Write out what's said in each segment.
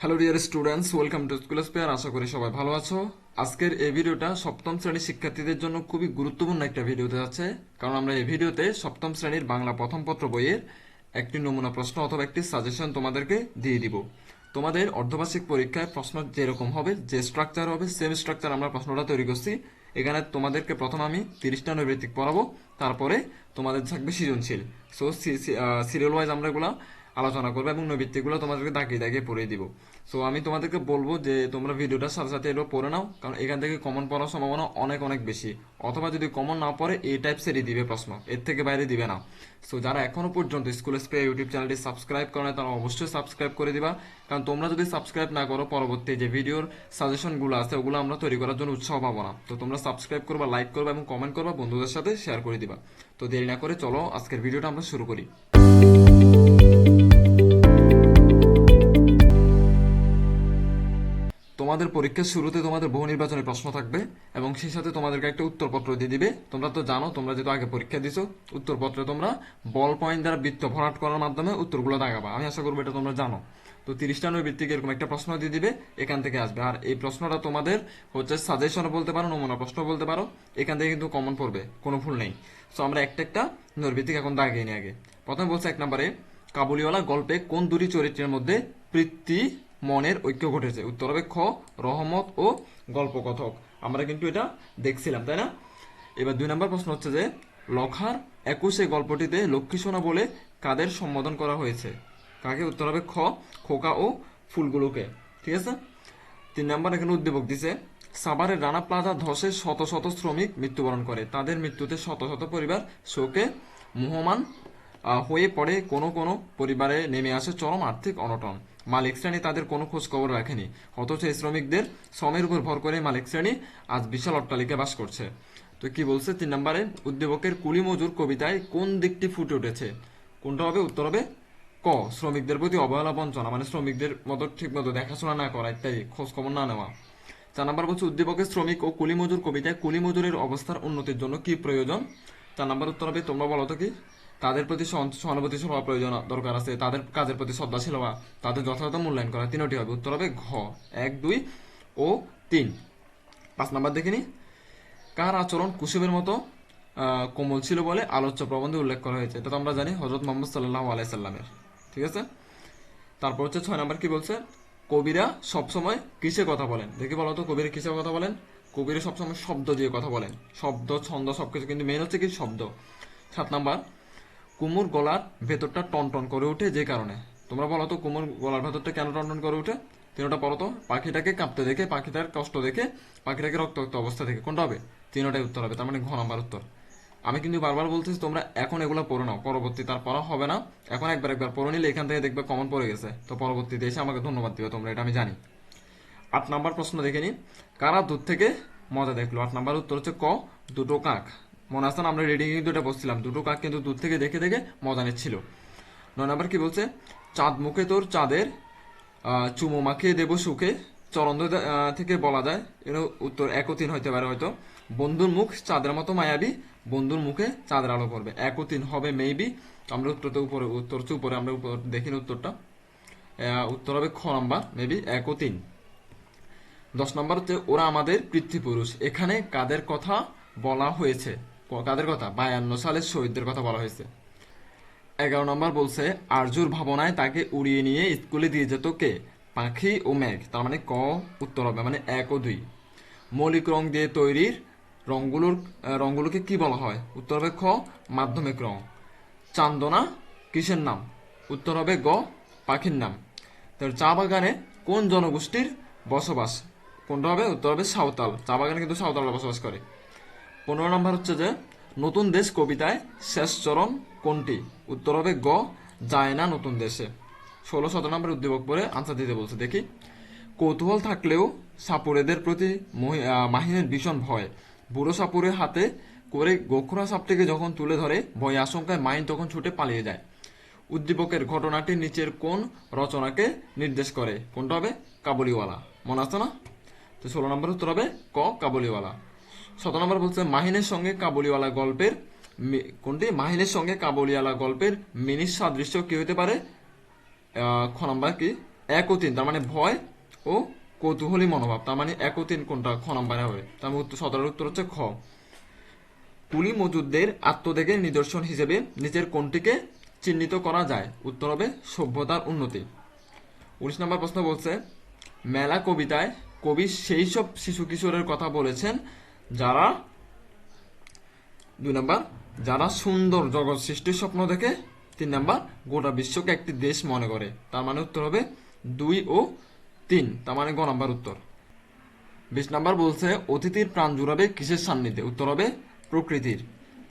Hello dear students welcome to school spare আশা করি সবাই ভালো আছো। আজকের এই ভিডিওটা সপ্তম শ্রেণির শিক্ষার্থীদের জন্য খুবই গুরুত্বপূর্ণ একটা ভিডিওতে যাচ্ছে। কারণ আমরা এই ভিডিওতে সপ্তম শ্রেণির বাংলা প্রথম পত্র বইয়ের একটি নমুনা প্রশ্ন অথবা একটি সাজেশন তোমাদেরকে দিয়ে দিব। তোমাদের অর্ধবার্ষিক পরীক্ষায় প্রশ্ন যেরকম হবে, যে স্ট্রাকচার হবে সেম স্ট্রাকচার আমরা প্রশ্নটা তৈরি করছি। এখানে তোমাদেরকে প্রথম আমি তিরিশটা নৈবেদিক পড়াবো। তারপরে তোমাদের থাকবে সৃজনশীল। সো সিরিয়াল ওয়াইজ আমরা এগুলা আলোচনা করব এবং নৈবিত্তিকগুলো তোমাদেরকে দাগিয়ে দাগিয়ে পড়িয়ে দিব। সো আমি তোমাদেরকে বলব যে, তোমরা ভিডিওটার সাথে সাথে এগুলো পড়ে নাও, কারণ এখান থেকে কমন পড়ার সম্ভাবনা অনেক অনেক বেশি। অথবা যদি কমন না পড়ে, এই টাইপসেরই দিবে প্রশ্ন। এর থেকে বাইরে দিবে না। সো যারা এখনও পর্যন্ত স্কুল স্প্রে ইউটিউব চ্যানেলটি সাবস্ক্রাইব করে তারা অবশ্যই সাবস্ক্রাইব করে দিবা। কারণ তোমরা যদি সাবস্ক্রাইব না করো, পরবর্তী যে ভিডিওর সাজেশনগুলো আছে, ওগুলো আমরা তৈরি করার জন্য উৎসাহ পাবো না। তো তোমরা সাবস্ক্রাইব করবা লাইক করবা এবং কমেন্ট করবা, বন্ধুদের সাথে শেয়ার করে দিবা। তো দেরি না করে চলো, আজকের ভিডিওটা আমরা শুরু করি। তোমাদের পরীক্ষার শুরুতে তোমাদের বহু নির্বাচনের প্রশ্ন থাকবে, এবং সেই সাথে তোমাদেরকে একটা উত্তরপত্র দিয়ে দিবে। তোমরা তো জানো, তোমরা যেহেতু আগে পরীক্ষা দিছো, উত্তরপত্রে তোমরা বল পয়েন্ট দ্বারা বৃত্ত ভরাট করার মাধ্যমে উত্তরগুলো দাগাবা। আমি আশা করব এটা তোমরা জানো। তো তিরিশটা নয় ভিত্তিক এরকম একটা প্রশ্ন দিয়ে দিবে, এখান থেকে আসবে। আর এই প্রশ্নটা তোমাদের হচ্ছে সাজেশনও বলতে পারো, নমুনা প্রশ্ন বলতে পারো, এখান থেকে কিন্তু কমন পড়বে, কোনো ভুল নেই। সো আমরা একটা একটা নৈর্ভিত্তিক এখন দাগিয়ে নিই আগে। প্রথমে বলছে এক নম্বরে, কাবুলিওয়ালা গল্পে কোন দুটি চরিত্রের মধ্যে প্রীতি মনের ঐক্য ঘটেছে। উত্তর হবে খ রহমত ও গল্পকথক। আমরা কিন্তু এটা দেখছিলাম, তাই না? এবার দুই নম্বর প্রশ্ন হচ্ছে যে, লখার একুশে গল্পটিতে লক্ষ্মী সোনা বলে কাদের সম্বোধন করা হয়েছে? কাকে? উত্তর হবে খ খোকা ও ফুলগুলোকে। ঠিক আছে? তিন নম্বর এখানে উদ্দীপক দিছে, সাভারের রানা প্লাজা ধসে শত শত শ্রমিক মৃত্যুবরণ করে। তাদের মৃত্যুতে শত শত পরিবার শোকে মুহমান হয়ে পড়ে। কোনো কোনো পরিবারে নেমে আসে চরম আর্থিক অনটন। মালিক শ্রেণি তাদের কোনো খোঁজ খবর রাখেনি। অথচ শ্রমিকদের শ্রমের উপর ভর করে মালিক শ্রেণি আজ বিশাল অট্টালিকায় বাস করছে। তো কি বলছে তিন নম্বরে? উদ্দীপকের কুলি মজুর কবিতায় কোন দিকটি ফুটে উঠেছে? কোনটা হবে? উত্তর হবে ক, শ্রমিকদের প্রতি অবহেলা বঞ্চনা মানে শ্রমিকদের মতো ঠিক মতো দেখাশোনা না করা ইত্যাদি খোঁজ খবর না নেওয়া। চার নম্বর বলছে, উদ্দীপকের শ্রমিক ও কুলি মজুর কবিতায় কুলি মজুরের অবস্থার উন্নতির জন্য কি প্রয়োজন? চার নম্বর উত্তর হবে, তোমরা বলো তো কি? তাদের প্রতি সহান- সহানুভূতিশীল হওয়া প্রয়োজন দরকার আছে। তাদের কাজের প্রতি শ্রদ্ধাশীল হওয়া তাদের যথাযথ মূল্যায়ন করা। তিনটি হবে। উত্তর হবে ঘ। এক, দুই ও তিন। পাঁচ নম্বর দেখিনি কার আচরণ কুসুমের মতো কোমল ছিল বলে আলোচ্য প্রবন্ধে উল্লেখ করা হয়েছে। এটা তো আমরা জানি হজরত মোহাম্মদ সাল্লাহ আলাইসাল্লামের ঠিক আছে? তারপর হচ্ছে ছয় নাম্বার কি বলছে? কবিরা সবসময় কিসে কথা বলেন? দেখি বলো তো, কবিরা কিসে কথা বলেন? কবিরা সবসময় শব্দ দিয়ে কথা বলেন। শব্দ, ছন্দ সবকিছু, কিন্তু মেন হচ্ছে কি শব্দ। সাত নাম্বার কুমুর গলার ভেতরটা টনটন করে ওঠে যে কারণে। তোমরা বলো তো, কুমুর গলার ভেতরটা কেন টনটন করে ওঠে তিনটা পড়ো তো। পাখিটাকে কাঁপতে দেখে, পাখিটার কষ্ট দেখে, পাখিটাকে রক্তাক্ত অবস্থা দেখে। কোনটা হবে? তিনটাই উত্তর হবে, তার মানে ঘ নাম্বার উত্তর। আমি কিন্তু বারবার বলতেছি, তোমরা এখন এগুলো পড়ে নাও। পরবর্তী তার পড়া হবে না। এখন একবার একবার পড়ে নিলে এখান থেকে দেখবে কমন পড়ে গেছে। তো পরবর্তীতে এসে আমাকে ধন্যবাদ দিবে, তোমরা এটা আমি জানি। আট নাম্বার প্রশ্ন দেখে নি কারা দূর থেকে মজা দেখল? আট নাম্বার উত্তর হচ্ছে ক, দুটো কাক। মনে আছে আমরা রিডিং কিন্তু এটা বসছিলাম দুটো কাক কিন্তু দূর থেকে দেখে দেখে মজা নিচ্ছিল। নয় নাম্বার কি বলছে? চাঁদ মুখে তোর চাঁদের চুমো মাখিয়ে দেবো সুখে। চরন্দ থেকে বলা যায়, এর উত্তর এক তিন হইতে পারে হয়তো। বন্ধুর মুখ চাঁদের মতো মায়াবী, বন্ধুর মুখে চাঁদের আলো করবে। এক ও তিন হবে মেবি আমরা উত্তরটা উপরে উত্তর উপরে, আমরা উপর দেখিনি উত্তরটা। উত্তর হবে খ নাম্বার মেবি এক ও তিন দশ নম্বর হচ্ছে, ওরা আমাদের পিতৃপুরুষ। এখানে কাদের কথা বলা হয়েছে? কাদের কথা? বায়ান্ন সালের শহীদদের কথা বলা হয়েছে। এগারো নম্বর বলছে, আরজুর ভাবনায় তাকে উড়িয়ে নিয়ে স্কুলে দিয়ে যেত কে? পাখি ও মেঘ। তার মানে ক, উত্তর হবে। মানে এক ও দুই। মৌলিক রং দিয়ে তৈরির রঙগুলোর রঙগুলোকে কি বলা হয়? উত্তর হবে খ, মাধ্যমিক রং। চান্দনা কিসের নাম? উত্তর হবে গ, পাখির নাম। তার চা বাগানে কোন জনগোষ্ঠীর বসবাস? কোনটা হবে? উত্তর হবে সাঁওতাল। চা বাগানে কিন্তু সাঁওতালরা বসবাস করে। পনেরো নম্বর হচ্ছে যে, নতুন দেশ কবিতায় শেষ চরণ কোনটি? উত্তর হবে গ, যায় না নতুন দেশে। ষোলো, সতেরো নম্বর উদ্দীপক পরে আনসার দিতে বলছে, দেখি। কৌতূহল থাকলেও সাপুরেদের প্রতি মহি- মাহিনের ভীষণ ভয়। বুড়ো সাপুরের হাতে করে গোখরা সাপটিকে যখন তুলে ধরে, ভয় আশঙ্কায় মাহিন তখন ছুটে পালিয়ে যায়। উদ্দীপকের ঘটনাটি নিচের কোন রচনাকে নির্দেশ করে? কোনটা হবে? কাবুলিওয়ালা। মনে আছে না? তো ষোলো নম্বর উত্তর হবে ক, কাবুলিওয়ালা। সতেরো নম্বর বলছে, মাহিনের সঙ্গে কাবুলিওয়ালা গল্পের কোনটি? মাহিনের সঙ্গে কাবুলিওয়ালা গল্পের মিনির সাদৃশ্য কি হতে পারে? খ নম্বর কি? এক ও তিন, তার মানে ভয় ও কৌতূহলী মনোভাব। তার মানে এক ও তিন কোনটা? খ নম্বরে হবে। তার মানে সতেরোর উত্তর হচ্ছে খ। কুলি মজুদদের আত্মত্যাগের নিদর্শন হিসেবে নিজের কোনটিকে চিহ্নিত করা যায়? উত্তর হবে সভ্যতার উন্নতি। উনিশ নম্বর প্রশ্ন বলছে, মেলা কবিতায় কবি সেই সব শিশু কিশোরের কথা বলেছেন যারা, দুই নম্বর, যারা সুন্দর জগৎ সৃষ্টির স্বপ্ন দেখে, তিন নম্বর, গোটা বিশ্বকে একটি দেশ মনে করে। তার মানে উত্তর হবে দুই ও তিন। তার মানে গ নম্বর উত্তর। বিশ নাম্বার বলছে, অতিথির প্রাণ জুড়াবে কিসের সান্নিধ্যে? উত্তর হবে প্রকৃতির।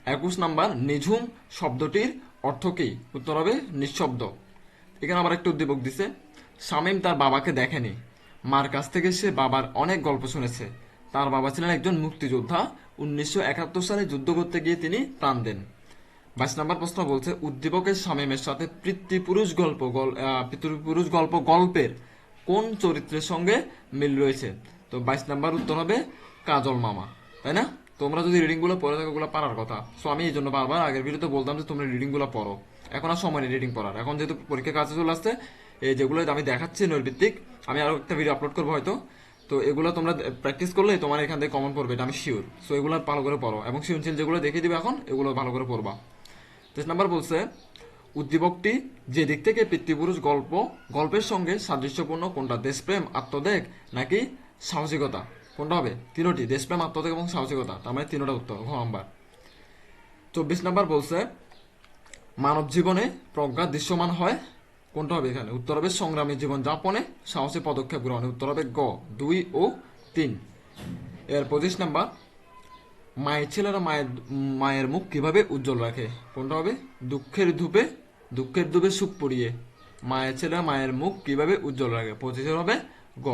একুশ নাম্বার, নিঝুম শব্দটির অর্থ কি? উত্তর হবে নিঃশব্দ। এখানে আবার একটা উদ্দীপক দিছে, শামীম তার বাবাকে দেখেনি। মার কাছ থেকে সে বাবার অনেক গল্প শুনেছে। তার বাবা ছিলেন একজন মুক্তিযোদ্ধা। উনিশশো একাত্তর সালে যুদ্ধ করতে গিয়ে তিনি প্রাণ দেন। বাইশ নম্বর প্রশ্ন বলছে, উদ্দীপকের শামীমের সাথে পিতৃপুরুষ গল্প পিতৃপুরুষ গল্প গল্পের কোন চরিত্রের সঙ্গে মিল রয়েছে? তো বাইশ নাম্বার উত্তর হবে, কাজল মামা। তাই না? তোমরা যদি রিডিংগুলো পড়ে থাকো, ওগুলো পারার কথা। সো আমি এই জন্য বারবার আগের ভিডিওতে বলতাম যে, তোমরা রিডিংগুলো পড়ো। এখন আর সময় নেই রিডিং পড়ার। এখন যেহেতু পরীক্ষা কাছে চলে আসছে, এই যেগুলো আমি দেখাচ্ছি নৈর্ভিত্তিক আমি আরও একটা ভিডিও আপলোড করব হয়তো। তো এগুলো তোমরা প্র্যাকটিস করলে তোমার এখান থেকে কমন পড়বে, এটা আমি শিওর সো এগুলো ভালো করে পড়ো। এবং সৃজনশীল যেগুলো দেখিয়ে দিবে এখন, এগুলো ভালো করে পড়বা। তেইশ নাম্বার বলছে, উদ্দীপকটি যে দিক থেকে পিতৃপুরুষ গল্প, গল্পের সঙ্গে সাদৃশ্যপূর্ণ কোনটা, দেশপ্রেম আত্মদেগ নাকি সাহসিকতা? কোনটা হবে? তিনোটি, দেশপ্রেম, আত্মত্যাগ এবং সাহসিকতা। তার মানে তিনোটা উত্তর, ঘ নাম্বার। চব্বিশ নাম্বার বলছে, মানব জীবনে প্রজ্ঞা দৃশ্যমান হয় কোনটা হবে এখানে? উত্তর হবে সংগ্রামী জীবন যাপনে, সাহসী পদক্ষেপ গ্রহণে। উত্তর হবে গ, দুই ও তিন। এর পঁচিশ নাম্বার, মায়ের ছেলেরা মায়ের মায়ের মুখ কীভাবে উজ্জ্বল রাখে? কোনটা হবে? দুঃখের ধূপে দুঃখের ধূপে সুখ পড়িয়ে। মায়ের ছেলেরা মায়ের মুখ কীভাবে উজ্জ্বল রাখে? পঁচিশের হবে গ।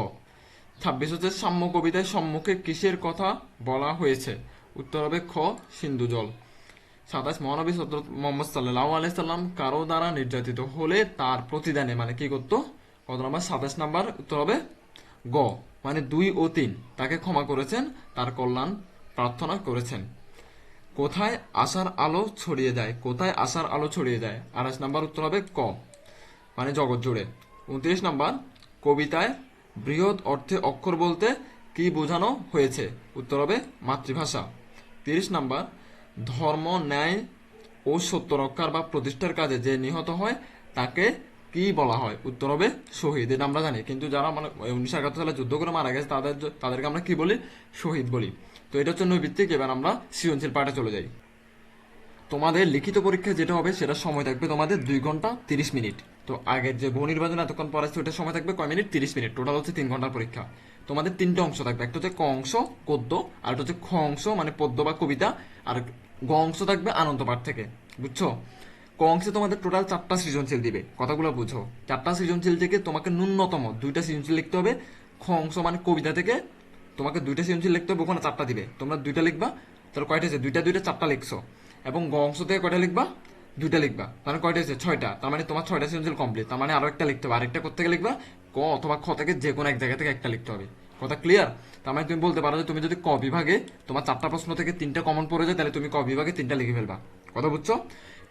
ছাব্বিশ হচ্ছে সাম্য কবিতায় সম্মুখে কিসের কথা বলা হয়েছে? উত্তর হবে খ, সিন্ধু জল। সাতাশ মহানবী হজরত মোহাম্মদ সাল্লাহ আলাইসাল্লাম কারও দ্বারা নির্যাতিত হলে তার প্রতিদানে মানে কি করতো? কত নম্বর? সাতাশ নাম্বার উত্তর হবে গ মানে দুই ও তিন। তাকে ক্ষমা করেছেন, তার কল্যাণ প্রার্থনা করেছেন। কোথায় আশার আলো ছড়িয়ে যায়? কোথায় আশার আলো ছড়িয়ে যায়? আঠাশ নাম্বার উত্তর হবে ক মানে জগৎ জুড়ে। উনত্রিশ নাম্বার, কবিতায় বৃহৎ অর্থে অক্ষর বলতে কি বোঝানো হয়েছে? উত্তর হবে মাতৃভাষা। তিরিশ নাম্বার ধর্ম, ন্যায় ও সত্য রক্ষার বা প্রতিষ্ঠার কাজে যে নিহত হয়, তাকে কি বলা হয়? উত্তর হবে শহীদ। এটা আমরা জানি। কিন্তু যারা মানে উনিশশো একাত্তর সালে যুদ্ধ করে মারা গেছে, তাদের তাদেরকে আমরা কি বলি? শহীদ বলি। তো এটা হচ্ছে নৈভিত্তিক এবার আমরা সৃজনশীল পাঠে চলে যাই। তোমাদের লিখিত পরীক্ষা যেটা হবে, সেটা সময় থাকবে তোমাদের দুই ঘণ্টা তিরিশ মিনিট। তো আগের যে বহু নির্বাচন এতক্ষণ পড়াচ্ছি ওটার সময় থাকবে কয় মিনিট? তিরিশ মিনিট। টোটাল হচ্ছে তিন ঘণ্টার পরীক্ষা। তোমাদের তিনটে অংশ থাকবে। একটা হচ্ছে ক অংশ গদ্য আর একটা হচ্ছে খ অংশ মানে পদ্য বা কবিতা, আর গ অংশ থাকবে আনন্দ পাঠ থেকে। বুঝছ? ক অংশে তোমাদের টোটাল চারটা সৃজনশীল দিবে। কথাগুলো বুঝো। চারটা সৃজনশীল থেকে তোমাকে ন্যূনতম দুইটা সৃজনশীল লিখতে হবে। খ অংশ মানে কবিতা থেকে তোমাকে দুইটা সৃজনশীল লিখতে হবে, ওখানে চারটা দিবে। তোমরা দুইটা লিখবা, তাহলে কয়টা আছে দুইটা দুইটা, চারটা লিখছো। এবং গ অংশ থেকে কয়টা লিখবা? দুইটা লিখবা। তাহলে কয়টা আছে ছয়টা। তার মানে তোমার ছয়টা সৃজনশীল কমপ্লিট তার মানে আরও একটা লিখতে হবে। আরেকটা করতে লিখবা? ক অথবা খ থেকে যে কোনো এক জায়গা থেকে একটা লিখতে হবে। কথা ক্লিয়ার তার মানে তুমি বলতে পারো যে তুমি যদি ক বিভাগে তোমার চারটা প্রশ্ন থেকে তিনটা কমন পড়ে যায়, তাহলে তুমি ক বিভাগে তিনটা লিখে ফেলবা। কথা বুঝছ?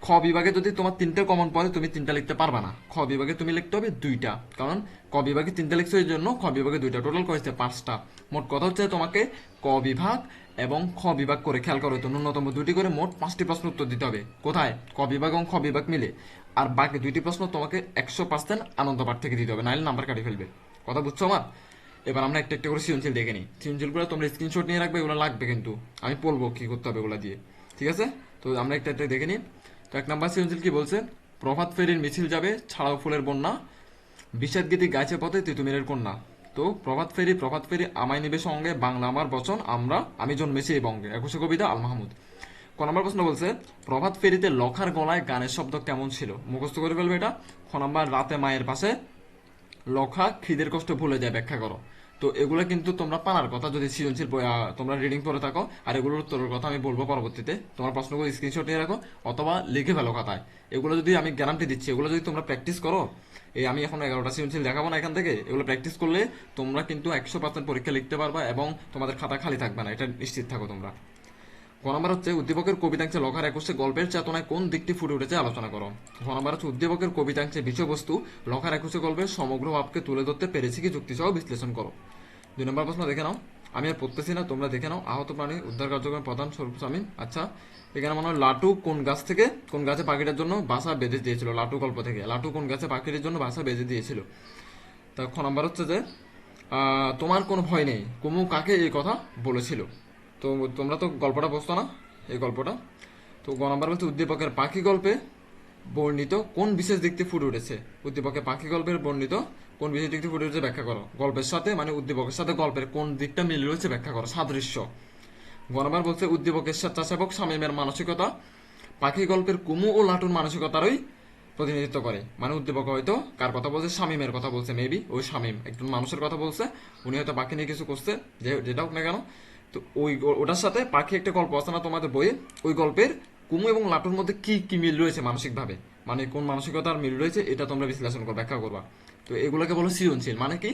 খ বিভাগে যদি তোমার তিনটা কমন পড়ে, তুমি তিনটা লিখতে পারবা না। খ বিভাগে তুমি লিখতে হবে দুইটা। কারণ ক বিভাগে তিনটা লিখছো, এই জন্য খ বিভাগে দুইটা। টোটাল করেছে পাঁচটা। মোট কথা হচ্ছে তোমাকে ক বিভাগ এবং খ বিভাগ করে খেয়াল করো তো ন্যূনতম দুটি করে মোট পাঁচটি প্রশ্ন উত্তর দিতে হবে। কোথায়? ক বিভাগ এবং খ বিভাগ মিলে। আর বাকি দুইটি প্রশ্ন তোমাকে একশো পার্সেন্ট আনন্দ পাঠ থেকে দিতে হবে নাহলে নাম্বার কাটিয়ে ফেলবে। কথা বুঝছ আমার? এবার আমরা একটা একটা করে সৃজনশীল দেখে নিই। সৃজনশীলগুলো তোমরা স্ক্রিনশট নিয়ে রাখবে, এগুলো লাগবে কিন্তু। আমি বলব কি করতে হবে এগুলো দিয়ে। ঠিক আছে? তো আমরা একটা একটা দেখে নিই। তো এক নাম্বার সৃজনশীল কি বলছে? প্রভাত ফেরির মিছিল যাবে, ছাড়াও ফুলের বন্যা বিষাদ গীতি গাইছে পথে তিতুমিরের কন্যা। তো প্রভাত ফেরি প্রভাত ফেরি, আমায় নিবে সঙ্গে, বাংলা আমার বচন, আমরা, আমি জন্মেছি এই বঙ্গে। একুশে কবিতা, আল মাহমুদ। ক নম্বর প্রশ্ন বলছে, প্রভাত ফেরিতে লখার গলায় গানের শব্দ কেমন ছিল? মুখস্থ করে ফেলবে এটা। খ নম্বর, রাতে মায়ের পাশে, লখা খিদের কষ্ট ভুলে যায়, ব্যাখ্যা করো। তো এগুলো কিন্তু তোমরা পানার কথা, যদি সৃজনশীল তোমরা রিডিং পড়ে থাকো, আর এগুলোর উত্তরের কথা আমি বলব পরবর্তীতে। তোমার প্রশ্নগুলো স্ক্রিনশট নিয়ে রাখো, অথবা লিখে ফেলো কথায় এগুলো যদি আমি গ্যারান্টি দিচ্ছি, এগুলো যদি তোমরা প্র্যাকটিস করো, এই আমি এখন এগারোটা সৃজনশীল দেখাবো না এখান থেকে, এগুলো প্র্যাকটিস করলে তোমরা কিন্তু একশো পার্সেন্ট পরীক্ষা লিখতে পারবা এবং তোমাদের খাতা খালি থাকবে না, এটা নিশ্চিত থাকো তোমরা। ক নম্বর হচ্ছে, উদ্দীপকের কবিতাংশে লখার একুশে গল্পের চেতনায় কোন দিকটি ফুটে উঠেছে আলোচনা করো। খ নম্বর হচ্ছে, উদ্দীপকের কবিতাংশে বিষয়বস্তু লখার একুশে গল্পের সমগ্র ভাবকে তুলে ধরতে পেরেছে কি যুক্তিসহ বিশ্লেষণ করো। দুই নম্বর প্রশ্ন দেখে নাও। আমি আর পড়তেছি না, তোমরা দেখে নাও। আহত প্রাণী, উদ্ধার কার্যক্রমের প্রধান স্বরূপ সামিন আচ্ছা এখানে মনে হয় লাটু কোন গাছ থেকে, কোন গাছে পাখিটার জন্য বাসা বেঁধে দিয়েছিল? লাটু গল্প থেকে। লাটু কোন গাছে পাখিটির জন্য বাসা বেঁধে দিয়েছিল? তা খ নম্বর হচ্ছে যে তোমার কোনো ভয় নেই। কুমু কাকে এই কথা বলেছিল? তো তোমরা তো গল্পটা বুঝতো না, এই গল্পটা। তো গ নম্বর বলছে, উদ্দীপকের পাখি গল্পে বর্ণিত কোন বিশেষ দিকটি ফুটে উঠেছে? উদ্দীপকের পাখি গল্পের বর্ণিত কোন বিশেষ দিকটি ফুটে উঠেছে ব্যাখ্যা করো। গল্পের সাথে মানে উদ্দীপকের সাথে গল্পের কোন দিকটা মিল রয়েছে ব্যাখ্যা করো, সাদৃশ্য। গ নম্বর বলছে, উদ্দীপকের স্বেচ্ছাসেবক শামীমের মানসিকতা। পাখি গল্পের কুমু ও লাটুর মানসিকতারই প্রতিনিধিত্ব করে। মানে উদ্দীপক হয়তো কার কথা বলছে? শামীমের কথা বলছে মেবি ওই শামীম। একজন মানুষের কথা বলছে, উনি হয়তো পাখি নিয়ে কিছু করছে, যে যেটা হোক না কেন। তো ওই ওটার সাথে পাখি একটা গল্প আছে না তোমাদের বইয়ে? ওই গল্পের কুমু এবং লাটুর মধ্যে কি কি মিল রয়েছে মানসিকভাবে? মানে কোন মানসিকতার মিল রয়েছে এটা তোমরা বিশ্লেষণ করো, ব্যাখ্যা করবা। তো এগুলোকে বলো সৃজনশীল মানে কি?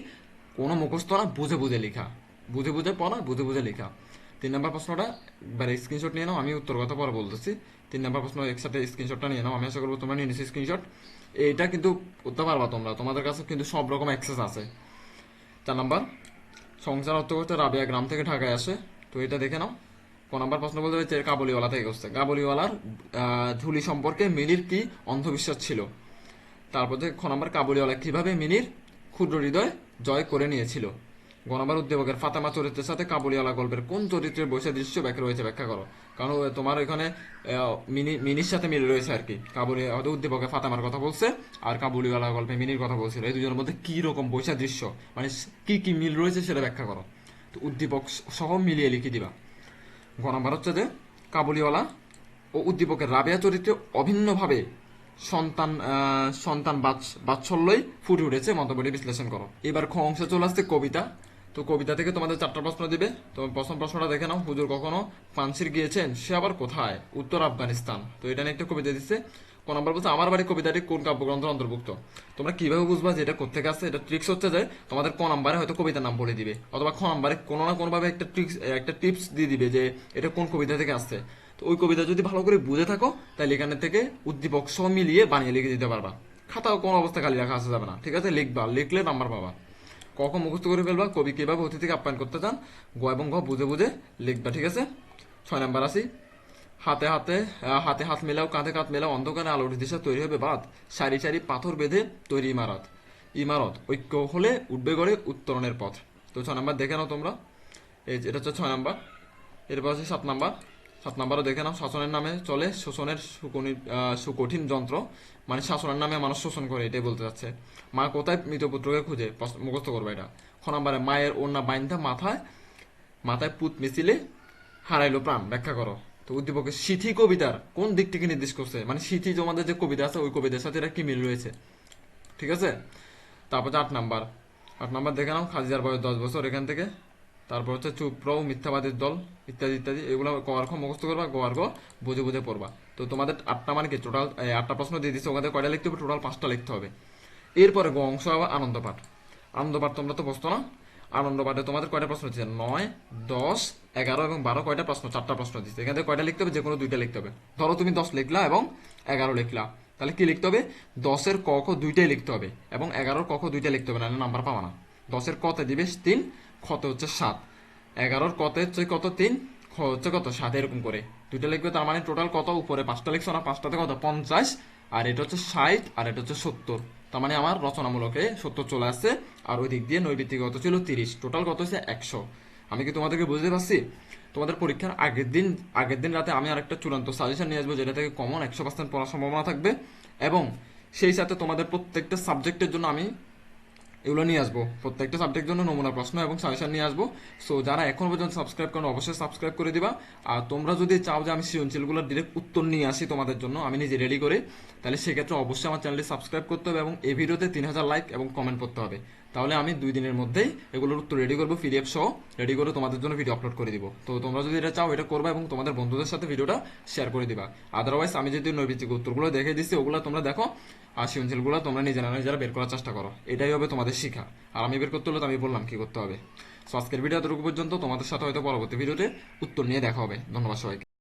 কোনো মুখস্থ না, বুঝে বুঝে লেখা। বুঝে বুঝে পড়া, বুঝে বুঝে লেখা। তিন নম্বর প্রশ্নটা এবার স্ক্রিনশট নিয়ে নাও, আমি উত্তর কথা পরে বলতেছি। তিন নম্বর প্রশ্ন একসাথে স্ক্রিনশটটা নিয়ে নাও, আমি আশা করব তোমরা নিয়ে নিচ্ছি স্ক্রিনশট এইটা কিন্তু করতে পারবা তোমরা, তোমাদের কাছে কিন্তু সব রকম অ্যাক্সেস আছে। চার নাম্বার সংসার অর্থ করতে রাবিয়া গ্রাম থেকে ঢাকায় আসে। তো এটা দেখে নাও। ক নাম্বার প্রশ্ন বলতে হচ্ছে কাবুলিওয়ালা থেকে করছে কাবুলিওয়ালার ঝুলি সম্পর্কে মিনির কি অন্ধবিশ্বাস ছিল? তারপর খ নাম্বার, কাবুলিওয়ালা কীভাবে মিনির ক্ষুদ্র হৃদয় জয় করে নিয়েছিল? গ নাম্বার উদ্দীপকের ফাতেমা চরিত্রের সাথে কাবুলিওয়ালা গল্পের কোন চরিত্রের বৈশা দৃশ্য ব্যাখ্যা রয়েছে ব্যাখ্যা করো। কারণ তোমার এখানে মিনি, মিনির সাথে মিল রয়েছে আর কি। কাবুলি, হয়তো উদ্দীপকের ফাতেমার কথা বলছে আর কাবুলিওয়ালা গল্পে মিনির কথা বলছিল। এই দুজনের মধ্যে কি রকম বৈশা দৃশ্য? মানে কি কি মিল রয়েছে সেটা ব্যাখ্যা করো। তো উদ্দীপক সহ মিলিয়ে লিখে দিবা। গণবার হচ্ছে যে কাবুলিওয়ালা ও উদ্দীপকের রাবেয়া চরিত্রে অভিন্নভাবে সন্তান সন্তান বাৎস- বাৎসল্যই ফুটে উঠেছে মন্তব্যটি বিশ্লেষণ করো। এবার খ অংশে চলে আসছে কবিতা। তো কবিতা থেকে তোমাদের চারটা প্রশ্ন দিবে। তো প্রথম প্রশ্নটা দেখে নাও, হুজুর কখনো পানসির গিয়েছেন, সে আবার কোথায়? উত্তর আফগানিস্তান। তো এটা নিয়ে একটা কবিতা দিচ্ছে। কোন নাম্বার বলছে, আমার বাড়ি কবিতাটি কোন কাব্যগ্রন্থের অন্তর্ভুক্ত? তোমরা কীভাবে বুঝবা যে এটা কোথেকে আসছে? এটা ট্রিক্স হচ্ছে যে তোমাদের ক নাম্বারে হয়তো কবিতার নাম বলে দিবে, অথবা খ নাম্বারে কোনো না কোনোভাবে একটা ট্রিক্স একটা টিপস দিয়ে দিবে যে এটা কোন কবিতা থেকে আসছে। তো ওই কবিতা যদি ভালো করে বুঝে থাকো, তাহলে এখানে থেকে উদ্দীপক সহ মিলিয়ে বানিয়ে লিখে দিতে পারবা। খাতাও কোনো অবস্থা খালি রাখা আসা যাবে না। ঠিক আছে? লিখবা, লিখলে নাম্বার পাবা। কখন মুখস্থ করে ফেলবা, কবি কীভাবে অতিথিকে আপ্যায়ন করতে চান গ এবং ঘ বুঝে বুঝে লিখবা, ঠিক আছে? ছয় নাম্বার আসি হাতে হাতে হাতে হাত মেলাও, কাঁধে কাঁধ মেলাও, অন্ধকারে আলোর দিশা তৈরি হবে বাদ সারি সারি পাথর বেঁধে তৈরি ইমারত। ইমারত, ঐক্য হলে উঠবে গড়ে উত্তরণের পথ। তো ছয় নাম্বার দেখে নাও তোমরা। এই এটা হচ্ছে ছয় নাম্বার। এরপর হচ্ছে সাত নাম্বার। সাত নাম্বারও দেখে নাও, শাসনের নামে চলে, শোষণের সুকনি সুকঠিন যন্ত্র। মানে শাসনের নামে মানুষ শোষণ করে, এটাই বলতে যাচ্ছে মা কোথায়? মৃত পুত্রকে খুঁজে মুখস্থ করবে এটা। খ নাম্বারে, মায়ের ওড়না বাইন্ধা মাথায় মাথায় পুত মিছিলে হারাইলো প্রাণ। ব্যাখ্যা করো। তো উদ্দীপকের সিথি কবিতার কোন দিকটিকে নির্দেশ করছে? মানে সিথি তোমাদের যে কবিতা আছে, ওই কবিতার সাথে এটা কি মিল রয়েছে? ঠিক আছে? তারপর আট নাম্বার। আট নাম্বার দেখে নাও খাজিজার বয়স দশ বছর এখান থেকে। তারপর হচ্ছে চুপ্র মিথ্যাবাদের দল, ইত্যাদি ইত্যাদি, এগুলো গোয়ার্ঘ মুখস্থ করবা, গোয়ার্ঘ বুঝে বুঝে পড়বা। তো তোমাদের আটটা মানে কি? টোটাল আটটা প্রশ্ন দিয়ে দিচ্ছে ওখানে কয়টা লিখতে হবে? টোটাল পাঁচটা লিখতে হবে। এরপরে গ অংশ আবার আনন্দ পাঠ। আনন্দ পাঠ তোমরা তো বসতো না? আনন্দ পাঠে তোমাদের কয়টা প্রশ্ন দিচ্ছে নয়, দশ, এগারো এবং বারো কয়টা প্রশ্ন? চারটা প্রশ্ন দিচ্ছে এখান থেকে কয়টা লিখতে হবে? যে কোনো দুইটা লিখতে হবে। ধরো তুমি দশ লিখলা এবং এগারো লিখলা। তাহলে কি লিখতে হবে? দশের ক, খ দুইটাই লিখতে হবে এবং এগারোর ক, খ দুইটাই লিখতে হবে, নাহলে নাম্বার পাবা না। দশের কতে দিবে তিন খতে হচ্ছে সাত। এগারোর কতে হচ্ছে কত? তিন। খ হচ্ছে কত? সাত, এরকম করে। দুইটা লিখবে তার মানে টোটাল কত? উপরে পাঁচটা লিখছো না? পাঁচটাতে কত? পঞ্চাশ। আর এটা হচ্ছে ষাট, আর এটা হচ্ছে সত্তর। তার মানে আমার রচনামূলকে সত্তর চলে আসছে, আর ওই দিক দিয়ে নৈবিত্তিক কত ছিল? তিরিশ। টোটাল কত হচ্ছে? একশো। আমি কি তোমাদেরকে বুঝতে পারছি? তোমাদের পরীক্ষার আগের দিন আগের দিন রাতে আমি আরেকটা চূড়ান্ত সাজেশন নিয়ে আসব, যেটা থেকে কমন একশো পার্সেন্ট পড়ার সম্ভাবনা থাকবে। এবং সেই সাথে তোমাদের প্রত্যেকটা সাবজেক্টের জন্য আমি এগুলো নিয়ে আসব। প্রত্যেকটা সাবজেক্টের জন্য নমুনা প্রশ্ন এবং সাজেশন নিয়ে আসব। সো যারা এখন পর্যন্ত সাবস্ক্রাইব করেন, অবশ্যই সাবস্ক্রাইব করে দিবা। আর তোমরা যদি চাও যে আমি সৃজনশীলগুলোর ডিরেক্ট উত্তর নিয়ে আসি তোমাদের জন্য, আমি নিজে রেডি করে, তাহলে সেক্ষেত্রে অবশ্যই আমার চ্যানেলটি সাবস্ক্রাইব করতে হবে এবং এই ভিডিওতে তিন হাজার লাইক এবং কমেন্ট করতে হবে। তাহলে আমি দুই দিনের মধ্যেই এগুলোর উত্তর রেডি করব পিডিএফ সহ রেডি করে তোমাদের জন্য ভিডিও আপলোড করে দিব। তো তোমরা যদি এটা চাও, এটা করবে এবং তোমাদের বন্ধুদের সাথে ভিডিওটা শেয়ার করে দিবা। আদারওয়াইজ আমি যদি নৈবিত্তিক উত্তরগুলো দেখে দিচ্ছি ওগুলো তোমরা দেখো, আর সৃজনশীলগুলো তোমরা নিজেরা নিজেরা বের করার চেষ্টা করো। এটাই হবে তোমাদের শিখা আর আমি বের করতে হলে তো আমি বললাম কি করতে হবে। সো আজকের ভিডিও এতটুকু পর্যন্ত। তোমাদের সাথে হয়তো পরবর্তী ভিডিওতে উত্তর নিয়ে দেখা হবে। ধন্যবাদ সবাইকে।